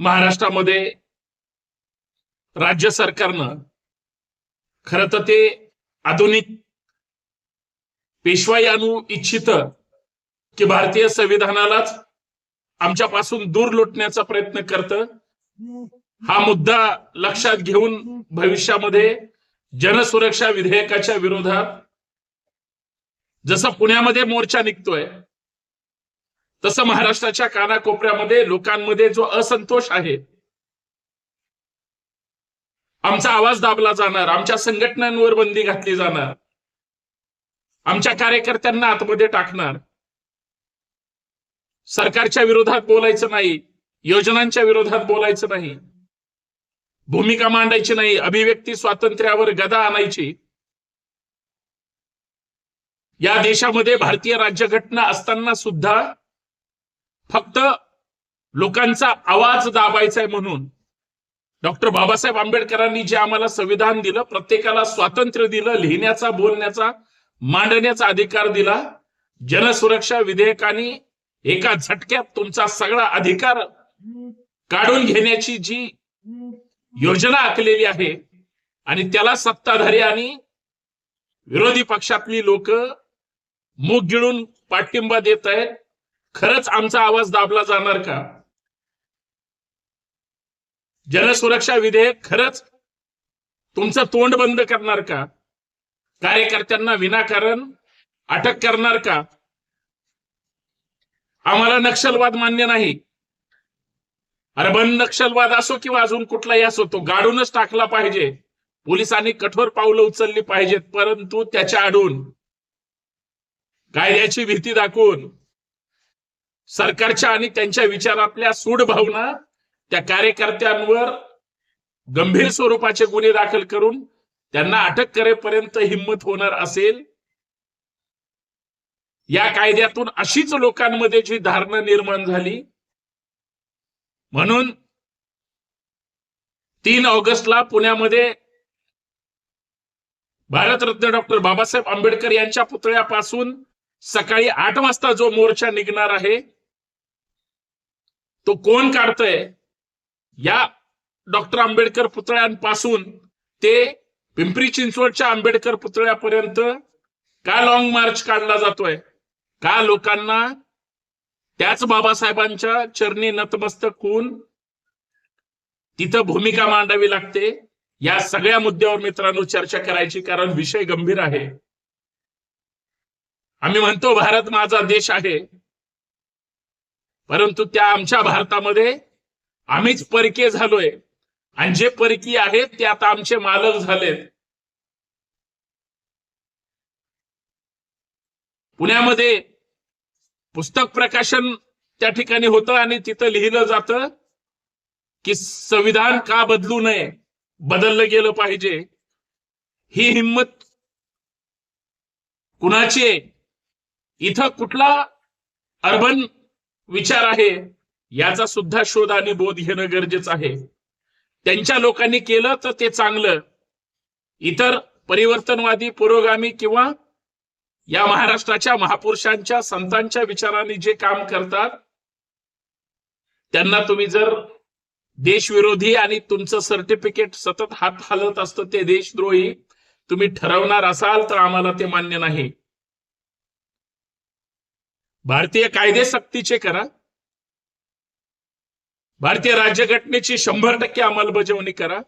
महाराष्ट्रामध्ये राज्य सरकारनं खर तर ते आधुनिक पेशवाई आणू इच्छित की भारतीय संविधानालाच आमच्यापासून दूर लुटण्याचा प्रयत्न करतं हा मुद्दा लक्षात घेऊन भविष्यामध्ये जनसुरक्षा विधेयकाच्या विरोधात जसं पुण्यामध्ये मोर्चा निघतोय तसं महाराष्ट्राच्या कानाकोपऱ्यामध्ये लोकांमध्ये जो असंतोष आहे आमचा आवाज दाबला जाणार आमच्या संघटनांवर बंदी घातली जाणार आमच्या कार्यकर्त्यांना आतमध्ये टाकणार. सरकारच्या विरोधात बोलायचं नाही योजनांच्या विरोधात बोलायचं नाही भूमिका मांडायची नाही अभिव्यक्ती स्वातंत्र्यावर गदा आणायची. या देशामध्ये भारतीय राज्यघटना असताना सुद्धा फक्त लोकांचा आवाज दाबायचा आहे म्हणून. डॉक्टर बाबासाहेब आंबेडकरांनी जे आम्हाला संविधान दिलं प्रत्येकाला स्वातंत्र्य दिलं लिहिण्याचा बोलण्याचा मांडण्याचा अधिकार दिला. जनसुरक्षा विधेयकाने एका झटक्यात तुमचा सगळा अधिकार काढून घेण्याची जी योजना आखलेली आहे आणि त्याला सत्ताधारी आणि विरोधी पक्षातली लोक मूग गिळून पाठिंबा देत आहेत खरंच आमचा आवाज दाबला जाणार का? जनसुरक्षा विधेयक खरंच तुमचं तोंड बंद करणार का? कार्यकर्त्यांना विनाकारण अटक करणार का? आम्हाला नक्षलवाद मान्य नाही. अर्बन नक्षलवाद असो किंवा अजून कुठलाही असो तो गाडूनच टाकला पाहिजे. पोलिसांनी कठोर पावलं उचलली पाहिजेत परंतु त्याच्या आडून कायद्याची भीती दाखवून सरकारच्या आणि त्यांच्या विचारातल्या सूड भावना त्या कार्यकर्त्यांवर गंभीर स्वरूपाचे गुन्हे दाखल करून त्यांना अटक करेपर्यंत हिंमत होणार असेल या कायद्यातून अशीच लोकांमध्ये जी धारणा निर्माण झाली म्हणून तीन ऑगस्टला पुण्यामध्ये भारतरत्न डॉक्टर बाबासाहेब आंबेडकर यांच्या पुतळ्यापासून सकाळी आठ वाजता जो मोर्चा निघणार आहे तो कोण काढतोय? या डॉक्टर आंबेडकर पुतळ्यांपासून ते पिंपरी चिंचवडच्या आंबेडकर पुतळ्यापर्यंत का लॉंग मार्च काढला जातोय? का लोकांना त्याच बाबासाहेबांच्या चरणी नतमस्तक होऊन तिथं भूमिका मांडावी लागते? या सगळ्या मुद्द्यावर मित्रांनो चर्चा करायची कारण विषय गंभीर आहे. आम्ही म्हणतो भारत माझा देश आहे. परंतु त्या आमच्या भारतामध्ये आम्हीच परकीय झालोय. आणि जे परकीय आहेत ते आता आमचे मालक झालेत. पुण्यामध्ये पुस्तक प्रकाशन त्या ठिकाणी होतं आणि तिथं लिहिलं जातं की संविधान का बदलू नये बदललं गेलं पाहिजे. ही हिंमत कुणाची इथं कुठला अर्बन विचार आहे याचा सुद्धा शोध आणि बोध घेणं गरजेचं आहे. त्यांच्या लोकांनी केलं तर ते चांगलं. इतर परिवर्तनवादी पुरोगामी किंवा या महाराष्ट्राच्या महापुरुषांच्या संतांच्या विचाराने जे काम करतात त्यांना तुम्ही जर देशविरोधी आणि तुमचं सर्टिफिकेट सतत हात हलत असतं ते देशद्रोही तुम्ही ठरवणार असाल तर आम्हाला ते मान्य नाही. भारतीय कायदे सक्तीचे करा. भारतीय राज्यघटनेची शंभर टक्के अंमलबजावणी करा.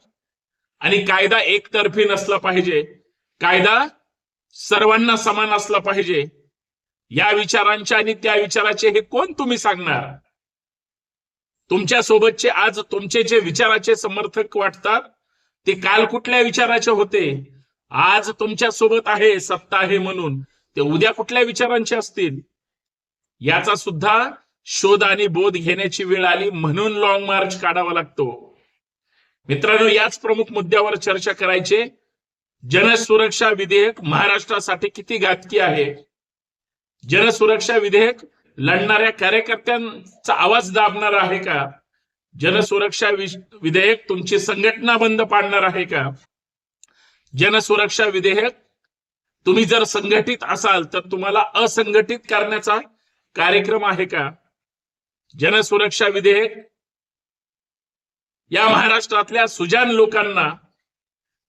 आणि कायदा एकतर्फी नसला पाहिजे कायदा सर्वांना समान असला पाहिजे या विचारांच्या आणि त्या विचाराचे हे कोण तुम्ही सांगणार? तुमच्या सोबतचे आज तुमचे जे विचाराचे समर्थक वाटतात ते काल कुठल्या विचाराचे होते? आज तुमच्यासोबत आहे सत्ता आहे म्हणून. ते उद्या कुठल्या विचारांचे असतील? याचा सुद्धा शोध आणि बोध घेण्याची वेळ आली म्हणून लॉंग मार्च काढावा लागतो. मित्रांनो याच प्रमुख मुद्द्यावर चर्चा करायचे. जनसुरक्षा विधेयक महाराष्ट्रासाठी किती घातकी आहे? जनसुरक्षा विधेयक लढणाऱ्या कार्यकर्त्यांचा आवाज दाबणार आहे का? जनसुरक्षा विधेयक तुमची संघटना बंद पाडणार आहे का? जनसुरक्षा विधेयक तुम्ही जर संघटित असाल तर तुम्हाला असंघटित करण्याचा कार्यक्रम आहे का? जनसुरक्षा विधेयक? या महाराष्ट्रातल्या सुजान लोकांना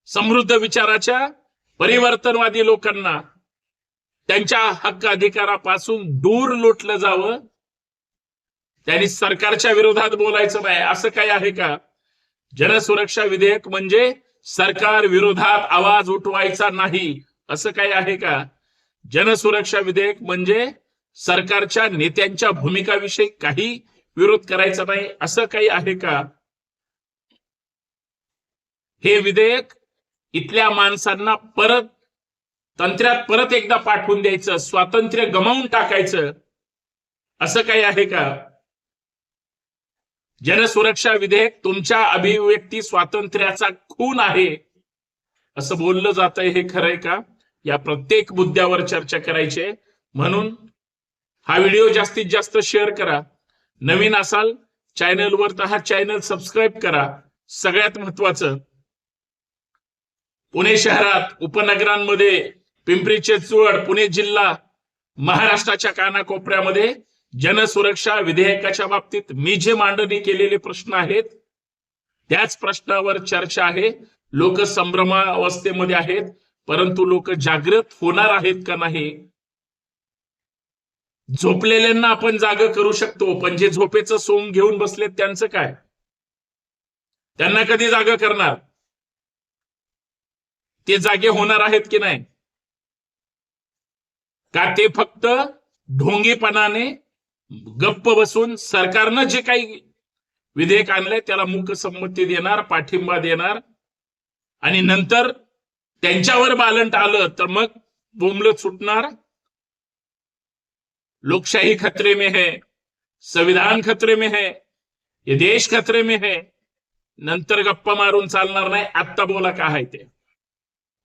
समृद्ध विचाराच्या परिवर्तनवादी लोकांना त्यांच्या हक्क अधिकारापासून दूर लोटलं जावं. त्यांनी सरकारच्या विरोधात बोलायचं नाही असं काही आहे का? जनसुरक्षा विधेयक म्हणजे सरकार विरोधात आवाज उठवायचा नाही असं काही आहे का? जनसुरक्षा विधेयक म्हणजे सरकारच्या नेत्यांच्या भूमिकाविषयी काही विरोध करायचा नाही असं काही आहे का? हे विधेयक इथल्या माणसांना परत तंत्र्यात परत एकदा पाठवून द्यायचं स्वातंत्र्य गमावून टाकायचं असं काही आहे का? जनसुरक्षा विधेयक तुमच्या अभिव्यक्ती स्वातंत्र्याचा खून आहे असं बोललं जात हे खरंय का? या प्रत्येक मुद्द्यावर चर्चा करायची म्हणून हा व्हिडिओ जास्तीत जास्त शेअर करा. नवीन असाल चॅनलवर तर हा चॅनल सबस्क्राईब करा. सगळ्यात महत्वाचं पुणे शहरात उपनगरांमध्ये पिंपरी चिंचवड पुणे जिल्हा महाराष्ट्राच्या कानाकोपऱ्यामध्ये जनसुरक्षा विधेयकाच्या बाबतीत मी जे मांडणी केलेले प्रश्न आहेत त्याच प्रश्नावर चर्चा आहे. लोक संभ्रमावस्थेमध्ये आहेत परंतु लोक जागृत होणार आहेत का नाही झोपलेल्यांना आपण जाग करू शकतो पण जे झोपेचं सोंग घेऊन बसलेत त्यांचं काय? त्यांना कधी जाग करणार? ते जागे होणार आहेत की नाही? का ते फक्त ढोंगीपणाने गप्प बसून सरकारनं जे काही विधेयक आणलंय त्याला मुख संमती देणार पाठिंबा देणार आणि नंतर त्यांच्यावर बालंट आलं तर मग बोंबल सुटणार लोकशाही खतरे में है संविधान खतरे में है ये देश खतरे में है। नंतर गप्पा मारून चालणार नाही आत्ता बोला का आहे ते.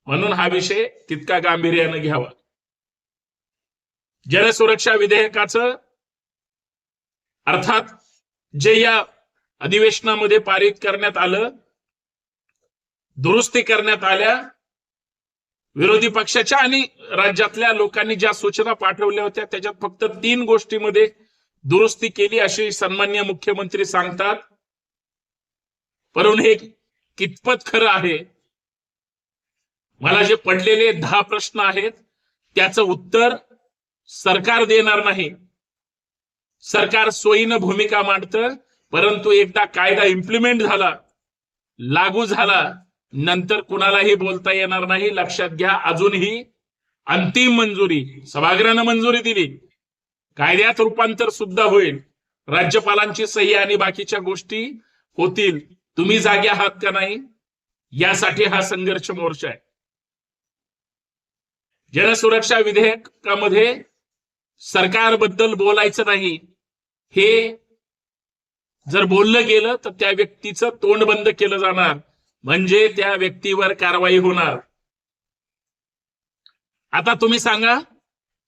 म्हणून हा विषय तितका गांभीर्यानं घ्यावा. जनसुरक्षा विधेयकाचं अर्थात जे या अधिवेशनामध्ये पारित करण्यात आलं दुरुस्ती करण्यात आल्या विरोधी पक्षाच्या आणि राज्यातल्या लोकांनी ज्या सूचना पाठवल्या होत्या त्याच्यात फक्त तीन गोष्टीमध्ये दुरुस्ती केली अशी सन्मान्य मुख्यमंत्री सांगतात. परंतु हे कितपत खरं आहे? मला जे पडलेले दहा प्रश्न आहेत त्याचं उत्तर सरकार देणार नाही. सरकार सोयीनं भूमिका मांडतं परंतु एकदा कायदा इम्प्लिमेंट झाला लागू झाला नंतर कुणालाही बोलता येणार नाही. लक्षात घ्या अजूनही अंतिम मंजुरी सभागृहानं मंजुरी दिली. कायद्यात रूपांतर सुद्धा होईल. राज्यपालांची सही आणि बाकीच्या गोष्टी होतील. तुम्ही जागे आहात का नाही? यासाठी हा संघर्ष मोर्चा आहे. जनसुरक्षा विधेयकामध्ये सरकारबद्दल बोलायचं नाही. हे जर बोललं गेलं तर त्या व्यक्तीचं तोंड बंद केलं जाणार. म्हणजे त्या व्यक्तीवर कारवाई होणार. आता तुम्ही सांगा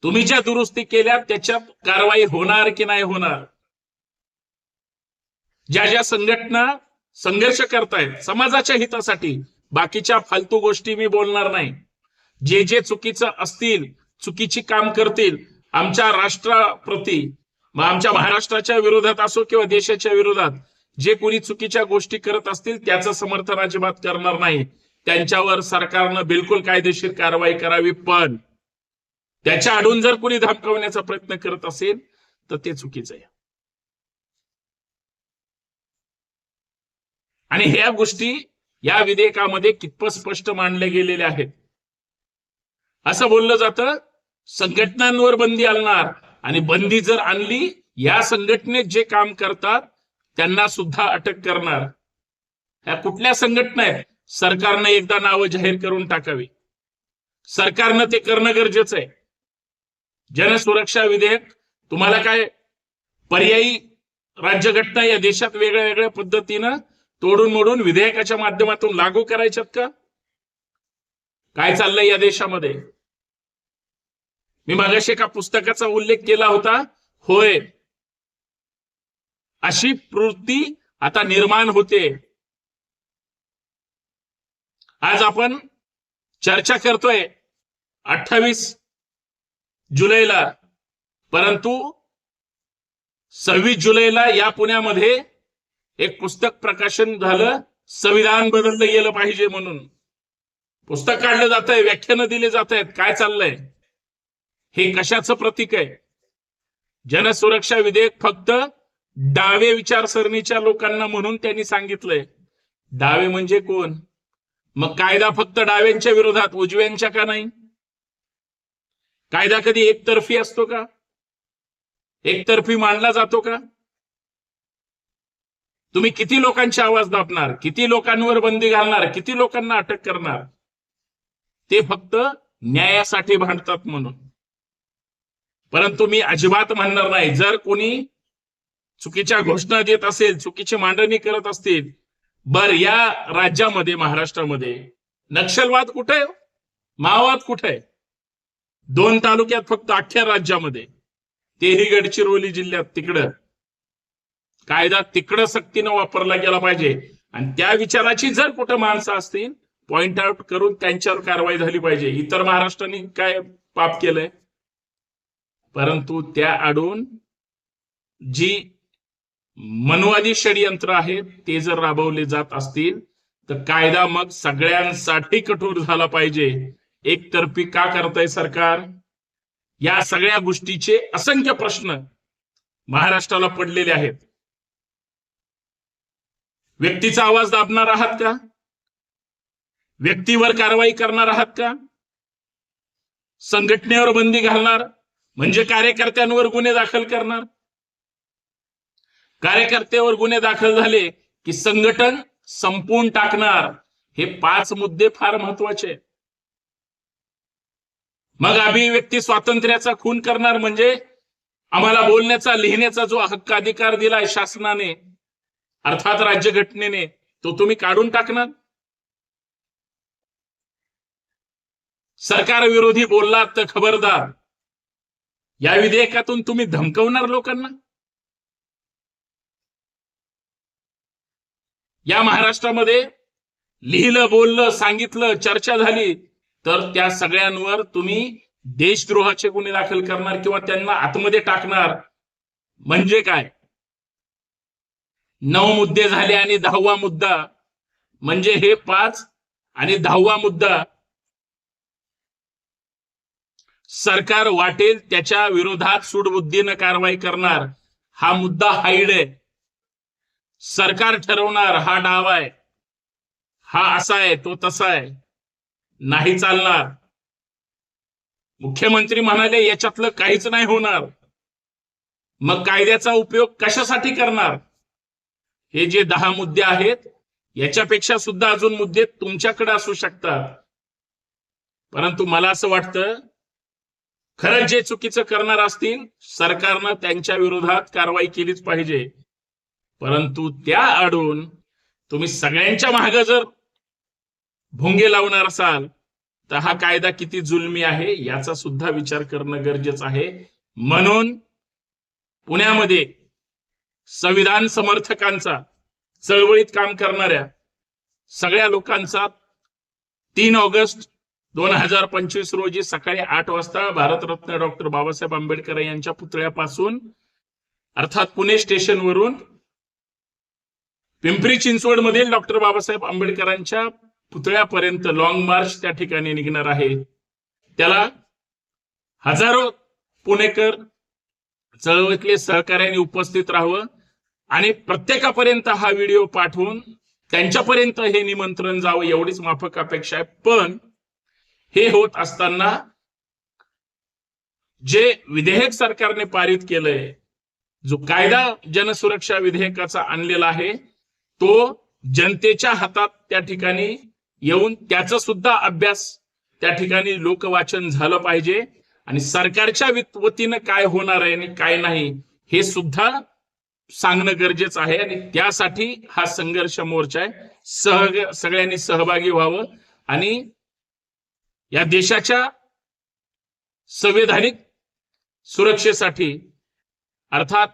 तुम्ही ज्या दुरुस्ती केल्या त्याच्यात कारवाई होणार की नाही होणार? ज्या ज्या संघटना संघर्ष करतायत समाजाच्या हितासाठी बाकीच्या फालतू गोष्टी मी बोलणार नाही. जे जे चुकीचं असतील चुकीची काम करतील आमच्या राष्ट्राप्रती मग आमच्या महाराष्ट्राच्या विरोधात असो किंवा देशाच्या विरोधात जे कोणी चुकीच्या गोष्टी करत असतील त्याचं समर्थन अजिबात करणार नाही. त्यांच्यावर सरकारनं बिलकुल कायदेशीर कारवाई करावी पण त्याच्या आडून जर कोणी धमकावण्याचा प्रयत्न करत असेल तर ते चुकीचं आहे. आणि ह्या गोष्टी या विधेयकामध्ये कितपत स्पष्ट मांडले गेलेले आहेत. असं बोललं जातं संघटनांवर बंदी आणणार आणि बंदी जर आणली या संघटनेत जे काम करतात त्यांना सुद्धा अटक करणार. ह्या कुठल्या संघटना आहेत? सरकारनं एकदा नावं जाहीर करून टाकावी. सरकारनं ते करणं गरजेचं आहे. जनसुरक्षा विधेयक तुम्हाला काय पर्यायी राज्यघटना या देशात वेगळ्या वेगळ्या पद्धतीनं तोडून मोडून विधेयकाच्या माध्यमातून लागू करायच्यात का? काय चाललंय या देशामध्ये? मी मागाशी एका पुस्तकाचा उल्लेख केला होता. होय अशी प्रवृत्ती आता निर्माण होते. आज आपण चर्चा करतोय अठ्ठावीस जुलैला. परंतु सव्वीस जुलैला या पुण्यामध्ये एक पुस्तक प्रकाशन झालं संविधान बदललं गेलं पाहिजे म्हणून. पुस्तक काढलं जात आहे व्याख्यानं दिले जात आहेत काय चाललंय? हे कशाचं प्रतीक आहे? जनसुरक्षा विधेयक फक्त डावे विचारसरणीच्या लोकांना म्हणून त्यांनी सांगितलंय. डावे म्हणजे कोण? मग कायदा फक्त डाव्यांच्या विरोधात उजव्यांच्या का नाही? कायदा कधी एकतर्फी असतो का? एकतर्फी मांडला जातो का? तुम्ही किती लोकांचे आवाज दाबणार किती लोकांवर बंदी घालणार किती लोकांना अटक करणार? ते फक्त न्यायासाठी भांडतात म्हणून. परंतु मी अजिबात म्हणणार नाही. जर कोणी चुकीच्या घोषणा देत असेल चुकीची मांडणी करत असतील बर या राज्यामध्ये महाराष्ट्रामध्ये नक्षलवाद कुठे आहे हो? माओवाद कुठे आहे? दोन तालुक्यात फक्त अख्ख्या राज्यामध्ये. तेही गडचिरोली जिल्ह्यात तिकडं. कायदा तिकडं सक्तीनं वापरला गेला पाहिजे. आणि त्या विचाराची जर कुठं माणसं असतील पॉइंट आउट करून त्यांच्यावर कारवाई झाली पाहिजे. इतर महाराष्ट्राने काय पाप केलंय? परंतु त्या आडून जी मनवादी षडयंत्र आहेत ते जर राबवले जात असतील तर कायदा मग सगळ्यांसाठी कठोर झाला पाहिजे. एकतर्फी का करताय सरकार? या सगळ्या गोष्टीचे असंख्य प्रश्न महाराष्ट्राला पडलेले आहेत. व्यक्तीचा आवाज दाबणार आहात का? व्यक्तीवर कारवाई करणार आहात का? संघटनेवर बंदी घालणार म्हणजे कार्यकर्त्यांवर गुन्हे दाखल करणार कार्यकर्त्यावर गुन्हे दाखल झाले की संघटन संपवून टाकणार. हे पाच मुद्दे फार महत्त्वाचे मग अभिव्यक्ती स्वातंत्र्याचा खून करणार म्हणजे आम्हाला बोलण्याचा लिहिण्याचा जो हक्क अधिकार दिलाय शासनाने अर्थात राज्यघटनेने तो तुम्ही काढून टाकणार? सरकार विरोधी बोललात तर खबरदार. या विधेयकातून तुम्ही धमकवणार लोकांना? या महाराष्ट्रामध्ये लिहिलं बोललं सांगितलं चर्चा झाली तर त्या सगळ्यांवर तुम्ही देशद्रोहाचे गुन्हे दाखल करणार किंवा त्यांना आतमध्ये टाकणार. म्हणजे काय? नऊ मुद्दे झाले आणि दहावा मुद्दा. म्हणजे हे पाच आणि दहावा मुद्दा. सरकार वाटेल त्याच्या विरोधात सूडबुद्धीनं कारवाई करणार. हा मुद्दा हाईड आहे. सरकार ठरवणार हा डाव आहे. हा असा आहे तो तसा आहे. नाही चालणार. मुख्यमंत्री म्हणाले याच्यातलं काहीच नाही होणार. मग कायद्याचा उपयोग कशासाठी करणार? हे जे दहा मुद्दे आहेत याच्यापेक्षा सुद्धा अजून मुद्दे तुमच्याकडे असू शकतात. परंतु मला असं वाटतं खरंच जे चुकीचं करणार असतील सरकारनं त्यांच्या विरोधात कारवाई केलीच पाहिजे. परंतु त्या आडून तुम्ही सगळ्यांच्या माग जर भोंगे लावणार असाल तर हा कायदा किती जुलमी आहे याचा सुद्धा विचार करणं गरजेचं आहे. म्हणून पुण्यामध्ये संविधान समर्थकांचा चळवळीत काम करणाऱ्या सगळ्या लोकांचा तीन ऑगस्ट दोन हजार पंचवीस रोजी सकाळी आठ वाजता भारतरत्न डॉक्टर बाबासाहेब आंबेडकर यांच्या पुतळ्यापासून अर्थात पुणे स्टेशनवरून पिंपरी चिंचवड मधील डॉक्टर बाबासाहेब आंबेडकरांच्या पुतळ्यापर्यंत लॉंग मार्च त्या ठिकाणी निघणार आहे. त्याला हजारो पुणेकर चळवळीतले सहकार्याने उपस्थित राहावं आणि प्रत्येकापर्यंत हा व्हिडिओ पाठवून त्यांच्यापर्यंत हे निमंत्रण जावं एवढीच माफक अपेक्षा आहे. पण हे होत असताना जे विधेयक सरकारने पारित केलंय जो कायदा जनसुरक्षा विधेयकाचा आणलेला आहे तो जनतेच्या हातात त्या ठिकाणी येऊन त्याचा सुद्धा अभ्यास त्या ठिकाणी लोकवाचन झालं पाहिजे. आणि सरकारच्या वतीनं काय होणार आहे आणि काय नाही हे सुद्धा सांगणं गरजेचं आहे. आणि त्यासाठी हा संघर्ष मोर्चा आहे. सह सगळ्यांनी सहभागी व्हावं. आणि या देशाच्या संवैधानिक सुरक्षेसाठी अर्थात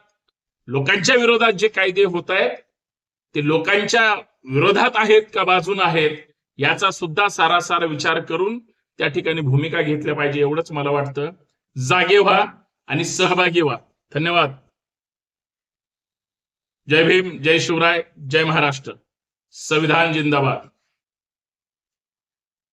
लोकांच्या विरोधात जे कायदे होत आहेत ते लोकांच्या विरोधात आहेत का बाजून आहेत याचा सुद्धा सारासार विचार करून त्या ठिकाणी भूमिका घेतल्या पाहिजे एवढंच मला वाटतं. जागे व्हा आणि सहभागी व्हा. धन्यवाद. जय भीम जय शिवराय जय महाराष्ट्र. संविधान जिंदाबाद.